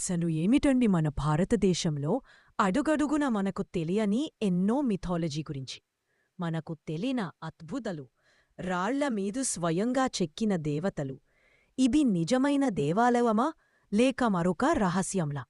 అసలు ఏమిటండి మన భారతదేశంలో అడుగడుగున మనకు తెలియని ఎన్నో మిథాలజీ గురించి? మనకు తెలియన అద్భుతలు రాళ్ళ మీదు స్వయంగా చెక్కిన దేవతలు ఇవి నిజమైన దేవాలయమా లేక మరొక రహస్యంలా?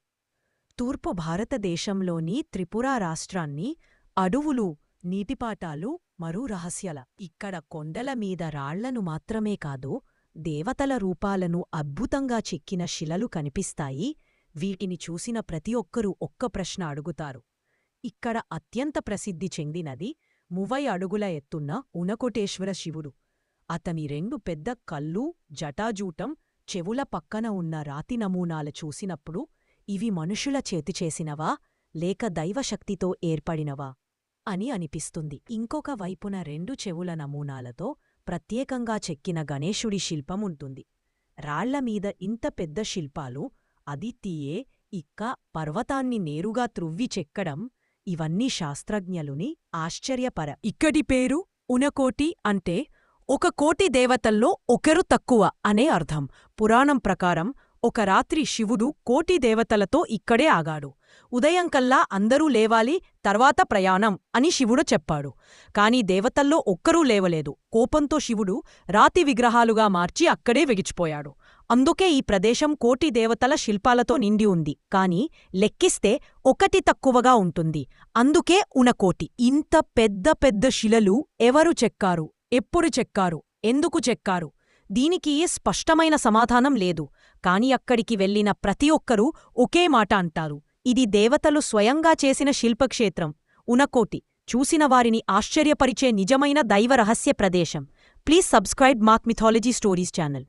తూర్పు భారతదేశంలోని త్రిపుర రాష్ట్రాన్ని అడవులు నీటిపాటాలు మరో రహస్యల. ఇక్కడ కొండల మీద రాళ్ళను మాత్రమే కాదు దేవతల రూపాలను అద్భుతంగా చెక్కిన శిలలు కనిపిస్తాయి. వీటిని చూసిన ప్రతి ఒక్కరూ ఒక్క ప్రశ్న అడుగుతారు. ఇక్కడ అత్యంత ప్రసిద్ధి చెందినది మువై అడుగుల ఎత్తున్న ఉనకోటేశ్వర శివుడు. అతని రెండు పెద్ద కళ్ళు జటాజూటం చెవుల పక్కన ఉన్న రాతి నమూనాలు చూసినప్పుడు ఇవి మనుషుల చేతి చేసినవా లేక దైవశక్తితో ఏర్పడినవా అని అనిపిస్తుంది. ఇంకొక వైపున రెండు చెవుల నమూనాలతో ప్రత్యేకంగా చెక్కిన గణేశుడి శిల్పం ఉంటుంది. రాళ్ళమీద ఇంత పెద్ద శిల్పాలు అది తీయే ఇక్క పర్వతాన్ని నేరుగా త్రువ్వి చెక్కడం ఇవన్నీ శాస్త్రజ్ఞలుని ఆశ్చర్యపర. ఇక్కడి పేరు ఉనకోటి అంటే ఒక కోటి దేవతల్లో ఒకరు తక్కువ అనే అర్థం. పురాణం ప్రకారం ఒక రాత్రి శివుడు కోటి దేవతలతో ఇక్కడే ఆగాడు. ఉదయంకల్లా అందరూ లేవాలి తర్వాత ప్రయాణం అని శివుడు చెప్పాడు. కాని దేవతల్లో ఒక్కరూ లేవలేదు. కోపంతో శివుడు రాతి విగ్రహాలుగా మార్చి అక్కడే వెగిచిపోయాడు. అందుకే ఈ ప్రదేశం కోటి దేవతల శిల్పాలతో నిండి ఉంది. కాని లెక్కిస్తే ఒకటి తక్కువగా ఉంటుంది. అందుకే ఉనకోటి. ఇంత పెద్ద పెద్ద శిలలు ఎవరు చెక్కారు? ఎప్పుడు చెక్కారు? ఎందుకు చెక్కారు? దీనికి స్పష్టమైన సమాధానం లేదు. కాని అక్కడికి వెళ్ళిన ప్రతి ఒక్కరూ ఒకే మాట అంటారు. ఇది దేవతలు స్వయంగా చేసిన శిల్పక్షేత్రం. ఉనకోటి. చూసిన వారిని ఆశ్చర్యపరిచే నిజమైన దైవ రహస్య ప్రదేశం. Please subscribe mock mythology stories channel.